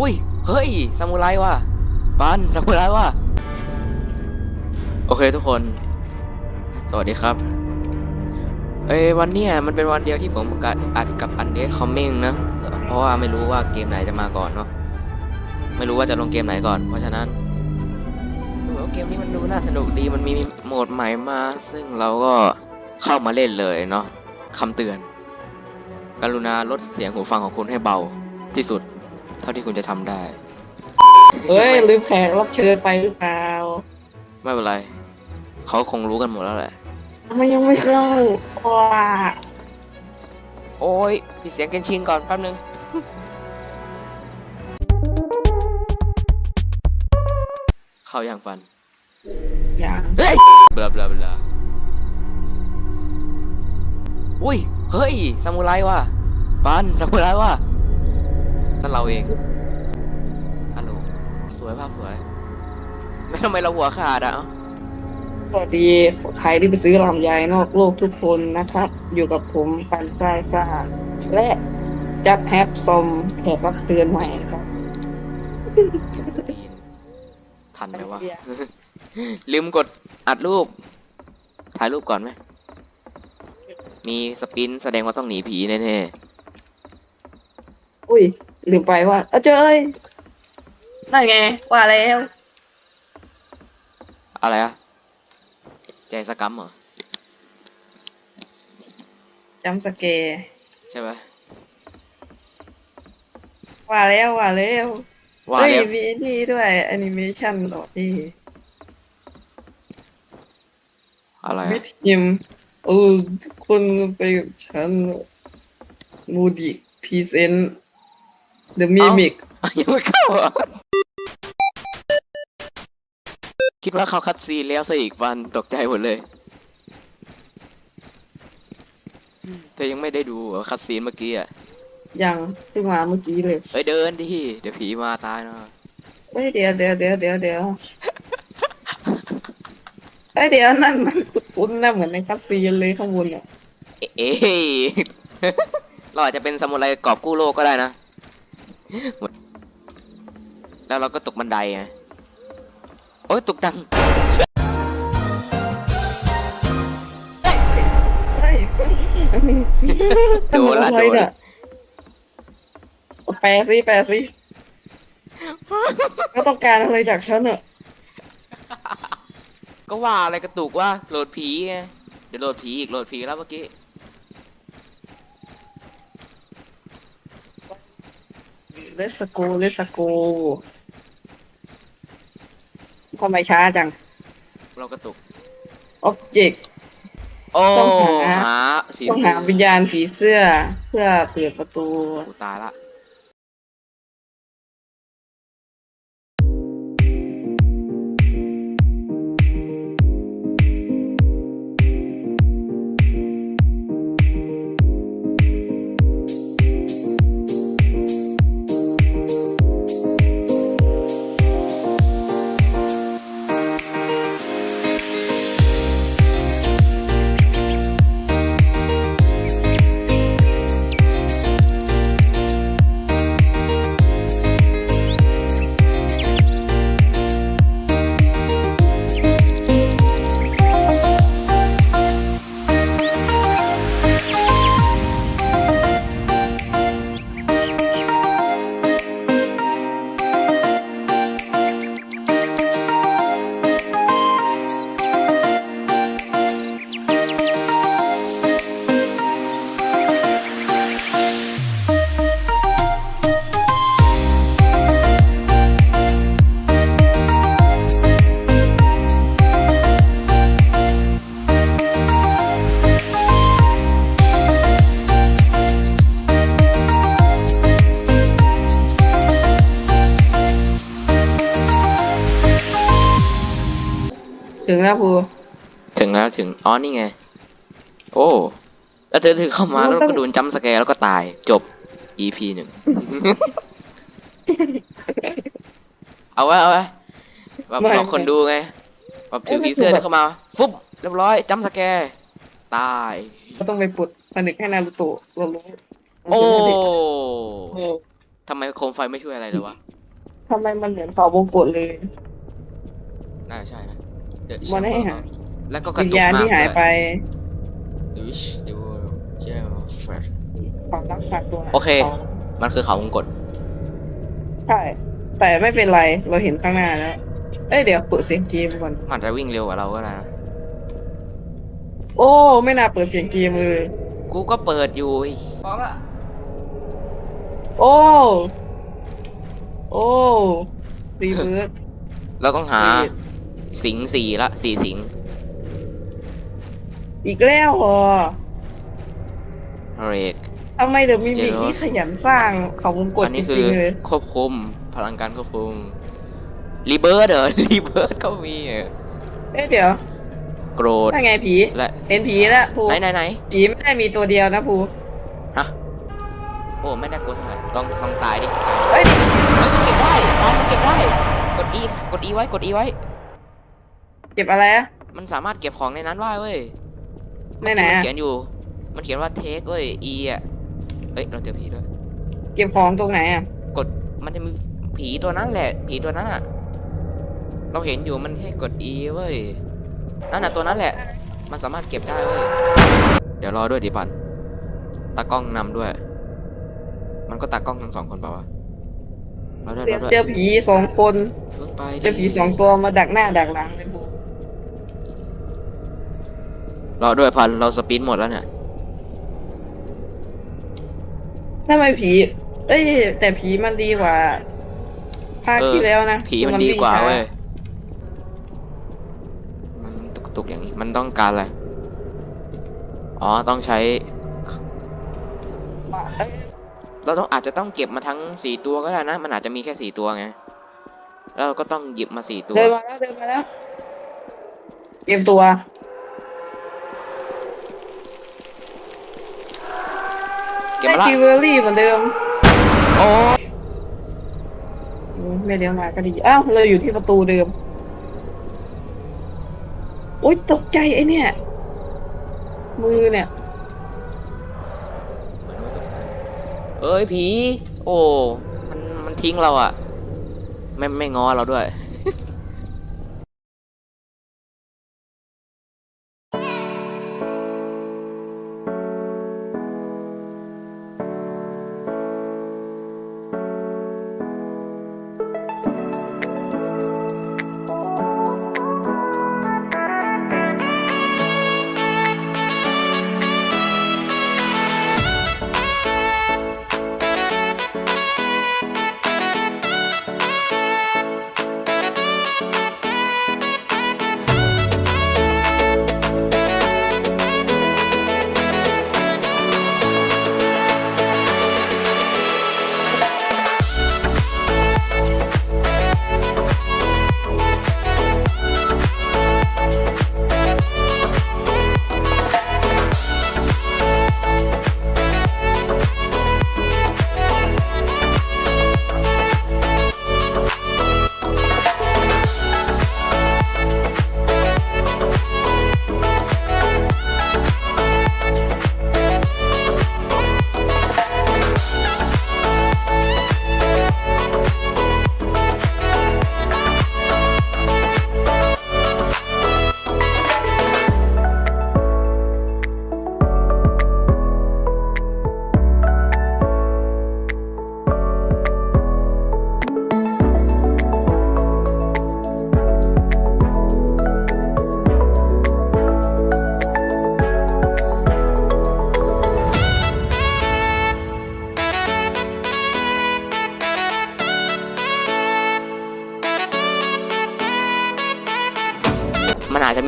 อุ้ย เฮ้ยซามูไรว่ะปันซามูไรว่ะโอเคทุกคน สวัสดีครับ เอ้วันนี้มันเป็นวันเดียวที่ผมกัดอัดกับ Undead Coming นะ เพราะว่าไม่รู้ว่าเกมไหนจะมาก่อนเนาะ ไม่รู้ว่าจะลงเกมไหนก่อน เพราะฉะนั้นดูว่าเกมนี้มันดูน่าสนุกดี มันมีโหมดใหม่มา ซึ่งเราก็เข้ามาเล่นเลยเนาะคำเตือน กรุณาลดเสียงหูฟังของคุณให้เบาที่สุด เท่าที่คุณจะทำได้เฮ้ยลืมแขกรับเชิญไปหรือเปล่าไม่เป็นไร เขาคงรู้กันหมดแล้วแหละ ทำไมยังไม่เล่าว้าโอ้ยปิดเสียงเกนชินก่อนแป๊บนึง เข้าอย่างฟันอย่างเฮ้ยเบลาเบลาเบลาอุ้ย เฮ้ย ซามูไรว่ะปันซามูไรว่ะ นั่นเราเองฮัลโหลสวยภาพสวยไม่ทำไมเราหัวขาดอะเอ้าสวัสดีใครที่ไปซื้อลำไยนอกโลกทุกคนนะครับ อยู่กับผมปันใจซ่าและจัดแฮปซอมแขกรับเชิญใหม่ครับสตรีนทันไหมวะลืมกดอัดรูป ถ่ายรูปก่อนไหม มีสปินแสดงว่าต้องหนีผีแน่อุ้ย ลืมไปว่าเออเจอเอ้ยนั่นไง ว่าแล้วๆอะไรอะใจสกัมเหรอ จำสเกร์ใช่ไหมว่าแล้วว่าแล้วว่าเฮ้ยแล้วมีนี่ด้วยแอนิเมชันต่อที่อะไรไม่อะทีมเออทุกคนไปกับฉันมูดิพรีเซน ต์ The Mimic ยังไม่เข้าเหรอคิดว่าเขาคัดซีนแล้วซะอีกวันตกใจหมดเลยเธอยังไม่ได้ดูเหรอคัดซีนเมื่อกี้อะยังเพิ่งมาเมื่อกี้เลยเอ้ยเดินดิเดี๋ยวผีมาตายเนาะเฮ้ยเดี๋ยวเดี๋ยวเดี๋ยวเดี๋ยวเดี๋ยวเฮ้ยเดี๋ยวนั่นมันคุ้นๆนะเหมือนในคัสซีนเลยข้างบนอะเอ๊ะเอ๊ะเราอาจจะเป็นซามูไรกอบกู้โลกก็ได้นะ แล้วเราก็ตกบันไดไงโอ้ยตกดังเฮ้ยโดนละทำอะไรโดนละเนี่ยแปลสิแปลสิก็ต้องการอะไรจากฉันอะก็ว่าอะไรกระตุกว่าโหลดผีไงเดี๋ยวโหลดผีอีกโหลดผีแล้วเมื่อกี้ เลสโกเลสโกทำไมช้าจัง เรากระตุก Object โอ้ต้องหา หาผีต้องเสื้หาวิญญาณผีเสื้อ เพื่อเปิดประตู กูตายละ ถึงแล้วครูถึงแล้วถึงอ๋อนี่ไง โอ้แล้วเธอถือเข้ามาแล้วก็โดนจัมป์สแกร์แล้วก็ตายจบ EP หนึ่งเอาไว้เอาไว้แบบหลอกคนดูไงแบบถือผีเสื้อเดินเข้ามา ฟุบเรียบร้อยจัมป์สแกร์ตายก็ต้องไปปลุดผนึกให้นารูโตะเรารู้โอ้โอ้ทำไมโคมไฟไม่ช่วยอะไรเลยวะทำไมมันเหมือนเขาวงกตเลยน่าจะใช่นะ The มันให้ Chamber หา of แล้วก็กระวิญตุกญาณมากที่หายไป ด้วย Wish the world yeah fresh ความรักษาตัวโอเคขามันคือเขาวงกตใช่ แต่ไม่เป็นไรเราเห็นข้างหน้าแล้ว เอ้ยเดี๋ยวเปิดเสียงเกมก่อน มันอาจจะวิ่งเร็วกว่าเราก็ได้นะโอ้ ไม่น่าเปิดเสียงเกมเลย กูก็เปิดอยู่ไอ้พร้อมละโอ้ โอ้รีเวิร์ส เราต้องหา สิงห์สี่ละสี่สิงห์อีกแล้วเหรอเรกทำไมเดอะมิมิก Jealous นี่ขยันสร้างเขาวงกตอันจนี้คืริองๆเลย ควบคุมพลังการควบคุมรีเบิร์ดเหรอรีเบิร์ดก็มีเหรอเอ้ยเดี๋ยวโกรธนั่นไงผี และเห็นผีแล้วภูไหนไหนไหนผีไม่ได้มีตัวเดียวนะภูฮะโอ้ไม่น่ากลัวเท่าไหร่ลองลองตายดิเอ้ย เฮ้ยมันเก็บได้ปานมันเก็บได้ กด E กด E ไว้ กด E ไว้ เก็บอะไรอะมันสามารถเก็บของในนั้นได้เว้ยในไหนมัอะเขียนอยู่ มันเขียนว่าเทคเว้ย E อะเอ้ย เราเจอผีด้วย เก็บของตรงไหนอะกด มันจะมีผีตัวนั้นแหละ ผีตัวนั้นอะเราเห็นอยู่ มันให้กด E เว้ย นั่นน่ะตัวนั้นแหละ มันสามารถเก็บได้เว้ย เดี๋ยวรอด้วยดิปันตากล้องนำด้วย มันก็ตากล้องทั้งสองคนเปล่าวะเราด้วยเตรียเรามด้วยเจอผีสองคน เพิ่งไปเจอผีสองตัวมาดักหน้าดักหลังเลยภู รอด้วยพันเราสปินหมดแล้วเนี่ยทำไมผี เอ้ย แต่ผีมันดีกว่าภาคเออที่แล้วนะผีมันดีกว่าช้เว้ยมันตุกตุกๆอย่างนี้มันต้องการอะไร อ๋อต้องใช้เอ้ยเราต้องอาจจะต้องเก็บมาทั้งสี่ตัวก็ได้นะ มันอาจจะมีแค่สี่ตัวไงแล้วเราก็ต้องหยิบมาสี่ตัว เดินมาแล้วเดินมาแล้วเตรียมตัว เก็บได้มาละคิวเวอรี่เหมือนเดิมโอ้อืมไม่เดี๋ยวมาก็ดีอ้าวเราอยู่ที่ประตูเดิมโอ๊ยตกใจไอ้เนี่ย มือเนี่ย เหมือนไม่ตกใจเอ้ยผี โอ้ มันมันทิ้งเราอะไม่ไม่ง้อเราด้วย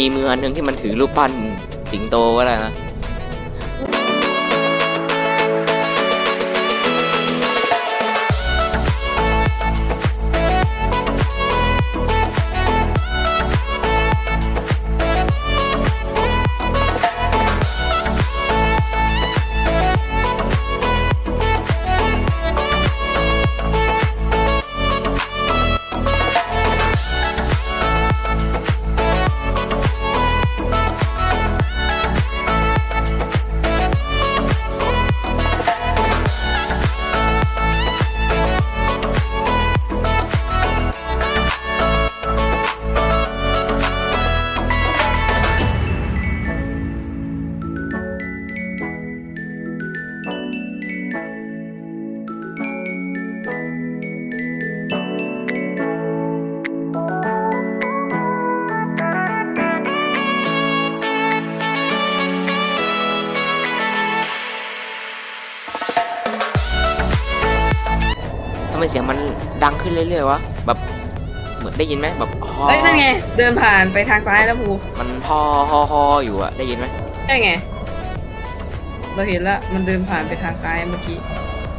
มีมืออันหนึ่งที่มันถือรูปปั้นสิงโตก็ได้นะ เรื่อยๆวะแบบเหมือนได้ยินไหมแบบฮอเอ้ยนั่นไง เดินผ่านไปทางซ้ายแล้วภูมันฮอฮอฮออยู่อะได้ยินไหมใช่ไง เราเห็นแล้วมันเดินผ่านไปทางซ้ายเมื่อกี้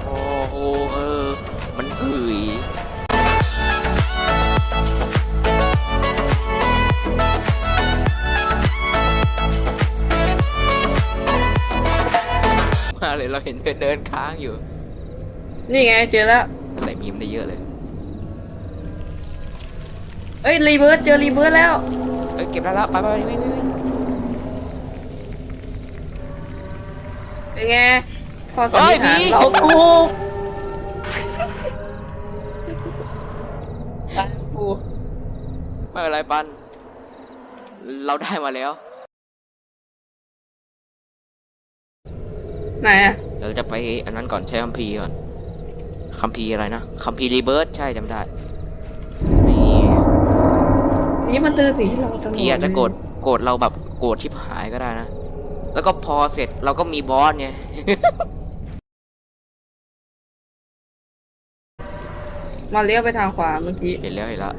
โอ้โหเออ มันเหืยมาเลยเราเห็นเธอเดินค้างอยู่ นี่ไงเจอแล้ว ใส่มีมได้เยอะเลย เอ้ยรีเบิร์ดเจอรีเบิร์ดแล้ว เอ้ยเก็บได้แล้วไปไปไปวิ่งวิ่งวิ่งเป็นไงข้อสันนิษฐานเฮ้ยผีเรากูไปกูไม่เป็นไรปัน เราได้มาแล้ว ไหนอะเราจะไปอันนั้นก่อนใช้คัมภีร์ก่อนคัมภีร์อะไรนะคัมภีร์รีเบิร์ดใช่จำได้นี่ นี่มันตือสีเราตลอดพี่อาจจะเลยโกรธโกรธเราแบบโกรธชิบหายก็ได้นะ แล้วก็พอเสร็จเราก็มีบอสไงมาเลี้ยวไปทางขวาเมื่อกี้ เห็นแล้วเห็นแล้ว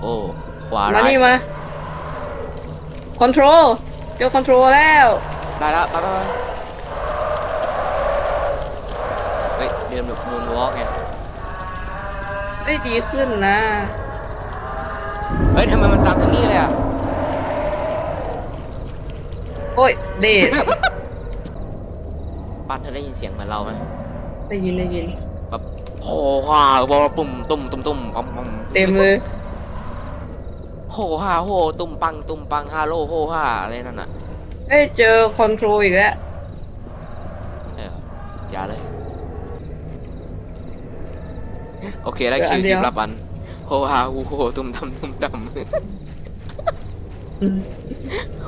โอ้ขวามาร้ายนี่มาคอนโทรลเจอคอนโทรลแล้ว ได้แล้วไปไปไปเฮ้ยเดินแบบมูนวอล์กไงได้ดีขึ้นนะ เฮ้ยทำไมมันตามถึงนี่เลยอะโอ้ยเดดปันเธอได้ยินเสียงเหมือนเราไหมได้ยินได้ยินแบบโหฮ่าบอปุ่มตุ่มตุ่มตุ่มปอมปอมเต็มเลยโหฮ่าโหตุ่มปังตุ่มปังฮาโลโหฮ่าอะไรนั่นน่ะเอ้ยเจอคอนโทรลอีกแล้วเอออย่าเลย โอเคได้คิวคิวรับปัน โหฮ่าโหโหตุ่มดำตุ่มดำ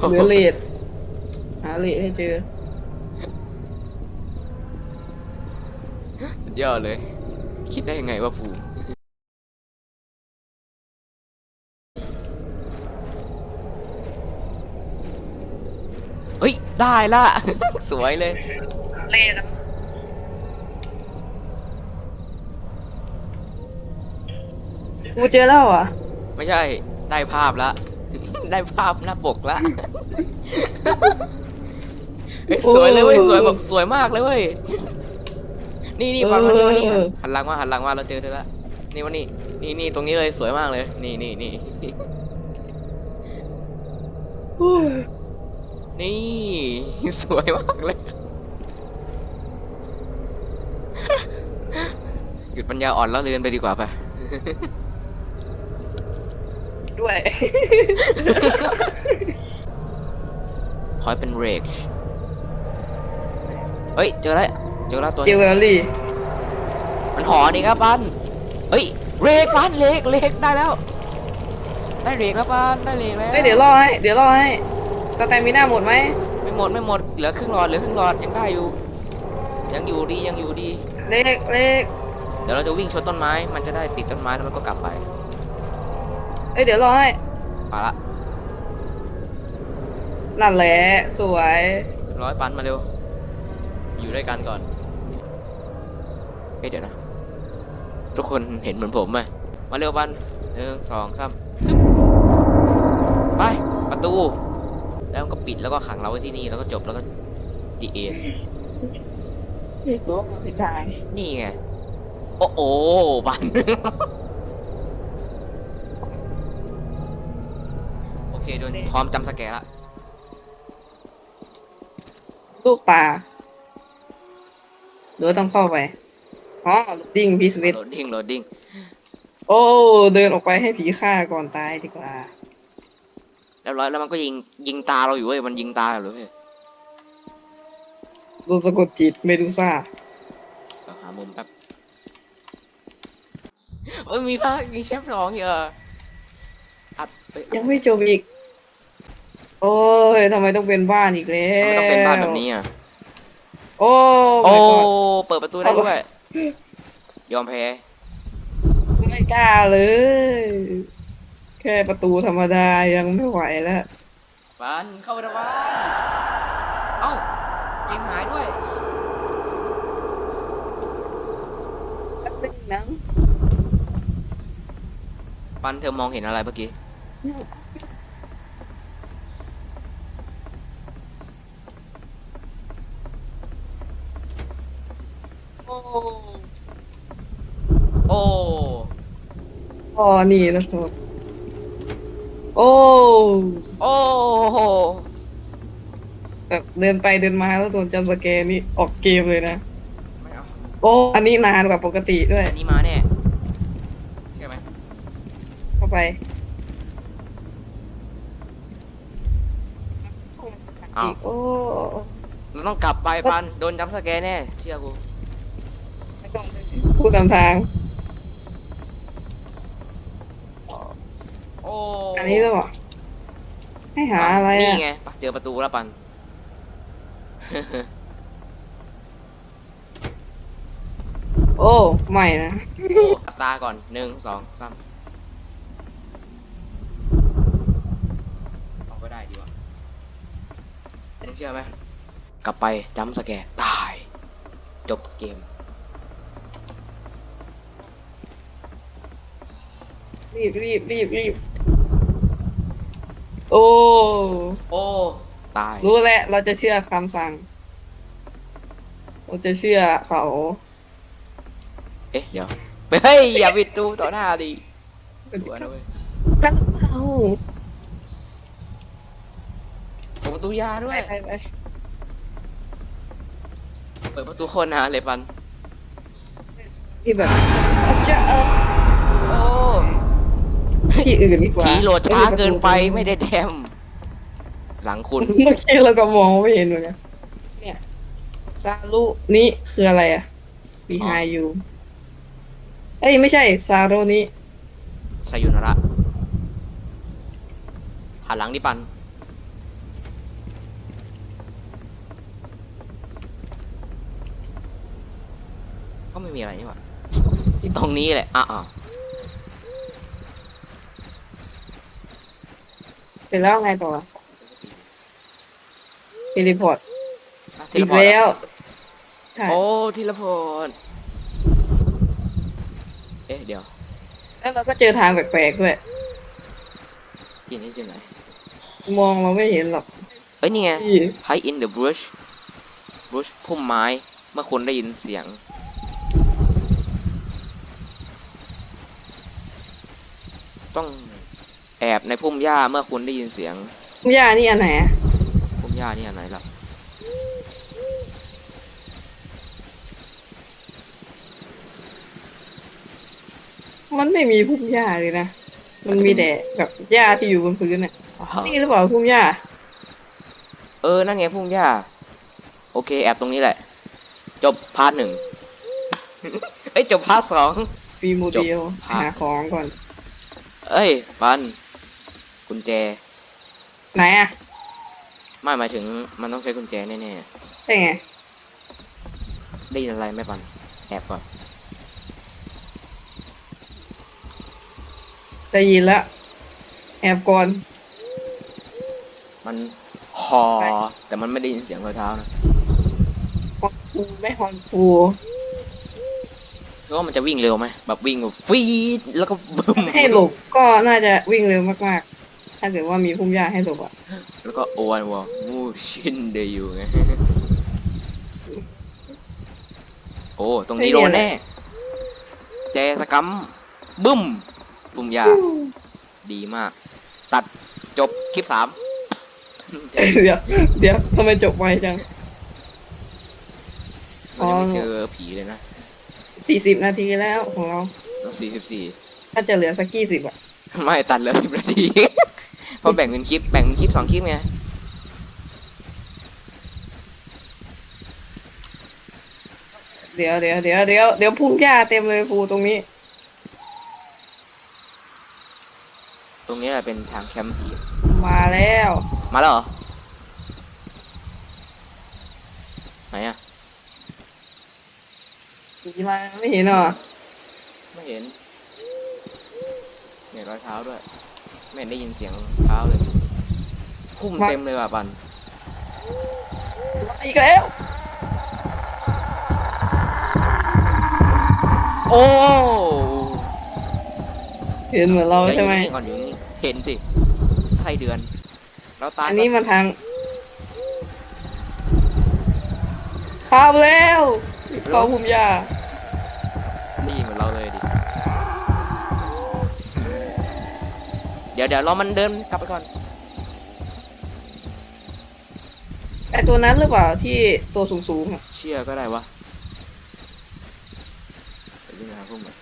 เหลือเลดหาเลดให้เจอสุดยอดเลย คิดได้ยังไงว่าภูมิเฮ้ย ได้ละ สวยเลย เลด กูเจอแล้วอะไม่ใช่ ได้ภาพละ ได้ภาพหน้าปกละเฮ้ยสวยเลยเว้ยสวยแบบสวยมากเลยเว้ย นี่นี่ฟังมานี่มานี่เออหันหลังมาหันหลังมาเราเจอเธอละ นี่มานี่นี่นี่ตรงนี้เลยสวยมากเลย นี่นี่นี่นี่ สวยมากเลย หยุดปัญญาอ่อนแล้วเรียนไปดีกว่าไป ด้วยขอให้เป็นเรกเฮ้ย เจอแล้ว เจอแล้วตัวเจนี้อเวลลี่มันหอนี่ครับปันเฮ้ย เรกปันเรกเรกได้แล้ว ได้เรกแล้วปันได้เรกแล้ว เฮ้ยเดี๋ยวรอให้ เดี๋ยวรอให้สแตมิน่าหมดไหมไม่หมดไม่หมดเหลือครึ่งหลอดเหลือครึ่งหลอดยังได้อยู่ ยังอยู่ดียังอยู่ดี เลขเลขเดี๋ยวเราจะวิ่งชนต้นไม้ มันจะได้ติดต้นไม้แล้วมันก็กลับไป เอ้ยเดี๋ยวรอให้มาละนั่นแหละสวยร้อยปันมาเร็ว อยู่ด้วยกันก่อนเฮ้ยเดี๋ยวนะ ทุกคนเห็นเหมือนผมไหมมาเร็วปันหนึ่งสองสามฮึบไปประตู แล้วมันก็ปิดแล้วก็ขังเราไว้ที่นี่แล้วก็จบแล้วก็ดีเอนี่ตัวไม่ได้นี่ไง โอ้โหปัน เคโดนพร้อมจำสแกร์ละลูกตาเดี๋ยวต้องเข้าไปอ๋อดิ้งพีสวิตโหลดดิ้งโหลดดิ้งโอ้เดินออกไปให้ผีฆ่าก่อนตายดีกว่าเรียบร้อยแล้วมันก็ยิงยิงตาเราอยู่เว้ยมันยิงตาเราเลยเว้ยโดนสะกดจิตเมดูซ่าก็หามุมแป๊บเอ้ยมีภาคมีเชฟสองอีกเหรออัดเอ้ยยังไม่จบอีก โอ้ยทำไมต้องเป็นบ้านอีกแล้ว มันต้องเป็นบ้านแบบนี้อะ โอ้ โอ้ my god เปิดประตูได้ด้วย ยอมแพ้ ไม่กล้าเลย แค่ประตูธรรมดายังไม่ไหวแล้ว บ้านเข้าไปในบ้าน เอ้าเจงหายด้วยแป๊บนึงหนังปันเธอมองเห็นอะไรเมื่อกี้ โอ้โอ้พอนี่แล้วทุกโอ้โอ้โหแบบเดินไปเดินมาแล้วโดนจำสแกร์นี่ออกเกมเลยนะ ไม่เอาโอ้ อันนี้นานกว่าปกติด้วยอันนี้มาแน่ใช่ไหมเข้าไปอ้าวอีกโอ้ เราต้องกลับไปปันโดนจับสแกนแน่เชื่อกูไม่ต้อง พูดนำทาง โอ้อันนี้หรอให้หาอะไรนี่อะไงปะเจอประตูแล้วปัน โอ้ไม่นะโอ้หลับตาก่อนหนึ่งสองสามเอาก็ได้ดีวะมึงเชื่อไหมกลับไปจำสแกนตาย จบเกม รีบรีบรีบรีบโอ้ โอ้ ตาย รู้แล้วเราจะเชื่อคำสั่ง เราจะเชื่อเขาเอ๊ะ เดี๋ยว เฮ้ย อย่าปิดดูต่อหน้าดิตัวนะเว้ยสั่งเอาเปิดประตูยาด้ไปวย ไปไปเปิดประตูคนหาเลยปันที่แบบอาจจะเออโอ้ ที่อื่นดีกว่าผีโหลดช้าเกินไปไม่ได้แดมหลังคุณเมื่อกี้เราก็มองไม่เห็นเหมือนกันเนี่ยซารุนี่คืออะไรอะ behind you เอ้ยไม่ใช่ซาโรนี่ไซยุนาระหันหลังดิปัน ก็ไม่มีอะไรนี่หว่าตรงนี้แหละอะอะ เส ร็จแล้วไงต่อเทเลพอร์ตทีอีละกพอร์ตแล้วใช่โอ้ทีละพอร์ตเอ๊ะเดี๋ยว แล้วเราก็เจอทางแปลกๆด้วยที่นี่ที่ไหน มองเราไม่เห็นหรอกเอ้ย นี่ไงที่ hide in the brush brush พุ่มไม้ เมื่อคุณได้ยินเสียง ต้องแอบในพุ่มหญ้าเมื่อคุณได้ยินเสียงย่านี่อันไหนอะพุ่มหญ้านี่อันไหนล่ะมันไม่มีพุ่มหญ้าเลยนะ มันมีแต่แบบหญ้าที่อยู่บนพื้นน่ะนี่หรือเปล่าพุ่มหญ้า เออ นั่นไงพุ่มหญ้า โอเค แอบตรงนี้แหละ จบพาร์ทหนึ่งเอ้ย จบพาร์ทสองฟรีโมเดลจบครับหาของก่อน เอ้ยปัน กุญแจ ไหนอะไม่หมายถึงมันต้องใช้กุญแจแน่ใช่ไง ๆได้ยินอะไรไหมปันแอบก่อนได้ยินแล้ว แอบก่อน มันหอแต่มันไม่ได้ยินเสียงรอยเท้านะฮอนฟูไม่ฮอนฟูแล้วมันจะวิ่งเร็วไหมแบบวิ่งแบบฟีดแล้วก็บึ้มให้หลบก็น่าจะวิ่งเร็วมากๆ ถ้าเกิดว่ามีพุ่มหญ้าให้หลบอะแล้วก็โอวันวอมูชินเดยูไง โอ้ ตรงนี้โดนแน่ แจสกัมบึ้มปุ่มยาดีมาก ตัดจบคลิปสามเดี๋ยวเดี๋ยวทำไมจบไวจังเรายังไม่เจอผีเลยนะสี่สิบนาทีแล้วของเราแล้วสี่สิบสี่ถ้าจะเหลือสักกี่สิบอะไม่ตัดเหลือสิบนาที เพราะแบ่งเป็นคลิปแบ่งเป็นคลิปสองคลิปไงเดี๋ยวเดี๋ยวเดี๋ยวเดี๋ยวเดี๋ยวพุ่มหญ้าเต็มเลยฟูตรงนี้ ตรงนี้แหละเป็นทางแคมป์ผีมาแล้ว มาแล้วเหรอไหนอะผีมาไม่เห็นเหรอไม่เห็นเนี่ยรอยเท้าด้วย ไม่เห็นได้ยินเสียงเท้าเลยพุ่มเต็มเลยว่ะปันมาอีกแล้ว โอ้เห็นเหมือนเราเดี๋ยวอใช่ไหมยู่นี่ก่อนอยู่นี่เห็นสิไส้เดือน แล้วตาอันนี้มันทางเข้าแล้วเข้าภูมิยา ดี๋ยวเดี๋ยวรอมันเดินกลับไปก่อนไอตัวนั้นหรือเปล่าที่ตัวสูงๆอะเชื่อก็ได้วะไปวิ่งหาพวกมัน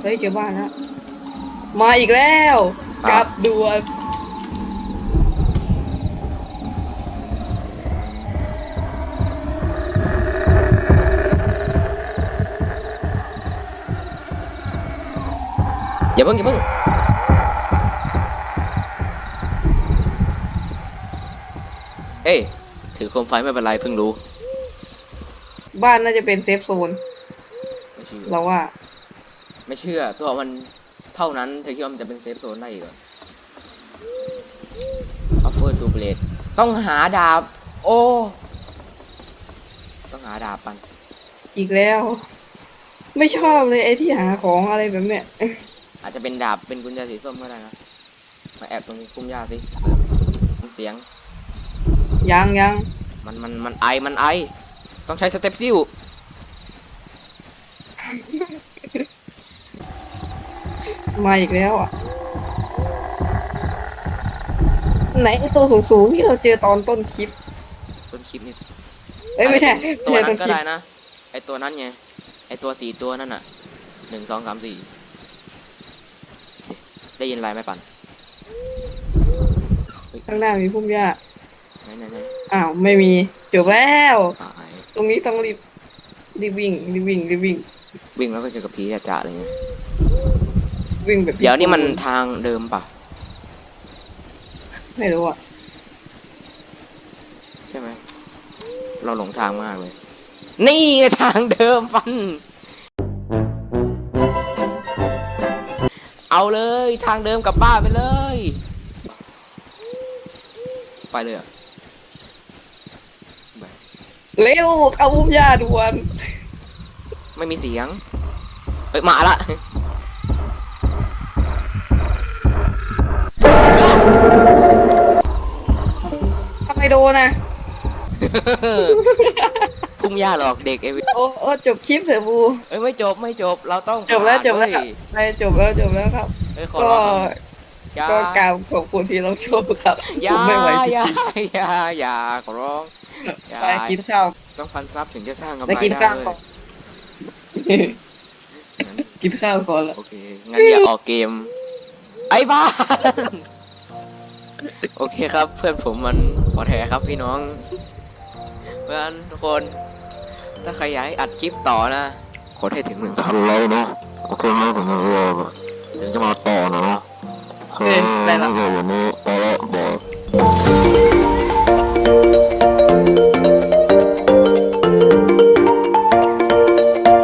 เฮ้ยเจอบ้านแล้วมาอีกแล้ว กลับด่วน อย่าเพิ่งอย่าเพิ่งเอ้ยถือโคมไฟไม่เป็นไรเพิ่งรู้บ้านน่าจะเป็นเซฟโซน ไม่เชื่อเราว่า ไม่เชื่อ ตัวมันเท่านั้นเธอคิดว่ามันจะเป็นเซฟโซนได้อีกเหรอ offer to blade ต้องหาดาบ โอ้ ต้องหาดาบปัน อีกแล้ว ไม่ชอบเลยไอ้ที่หาของอะไรแบบเนี้ย อาจจะเป็นดาบเป็นกุญแจสีส้มก็ได้นะมาแอบตรงพุ่มหญ้าสิเสียง ยังยังมันมันมันไอมันไอ ต้องใช้สเต็ปซิลมาอีกแล้วอะ ไหนไอ้ตัวสูงๆที่เราเจอตอนต้นคลิป ต้นคลิปนี่เอ้ยไม่ใช่ตัวไม่ใช่นั้ต้นนก็คลิปได้นะ ไอตัวนั้นไง ไอตัวสี่ตัวนั่นน่ะหนึ่งสองสามสี่ ได้ยินอะไรไหมปันเฮ้ยข้างหน้ามีพุ่มหญ้าไหนไหนไหนอ้าวไม่มีจบแล้ว อ่าไอ้ตรงนี้ต้องรีบรีบวิ่งรีบวิ่งรีบวิ่งวิ่งแล้วก็เจอกับผีอาจ่าเลยไงวิ่งแบบเดี๋ยวนี่มันทางเดิมปะไม่รู้อะใช่ไหม เราหลงทางมากเลย นี่ไงทางเดิมฟัน เอาเลยทางเดิมกลับบ้านไปเลย ไปเลยเหรอะเร็วเอาพุ่มหญ้าด่วนไม่มีเสียง เอ้ยมาละทำไมโดนนะ พุ่มหญ้าหลอกเด็กเอวิโอ้โอ้จบคลิปเถอะบูเอ้ยไม่จบไม่จบเราต้องจบแล้วผ่านจบแล้วเว้ยไปจบแล้วจบแล้วครับเอ้ยขอก็ร้องอย่าก็กล่าวขอบคุณที่เราชมครับอผย่ามไม่ไหวจริอย่างอย่าอย่าขอร้องอย่าๆไปกินข้าวต้องพันซับถึงจะสร้างกำไรไปกินข้าวได้ก่อนเว้ยกินข้าวก่อนละโอเคงั้นอย่าออกเกม ไอ้บ้านโอเคครับ เพื่อนผมมันขอแท้ครับพี่น้อง เพื่อนทุกคน ถ้าใครอยากให้อัดคลิปต่อนะกดให้ถึงหนึ่งพันไลค์เนาะโอเคไหมถึงจะถึงจะมาต่อนะโอเคได้ละวันนี้ไปแล้วบาย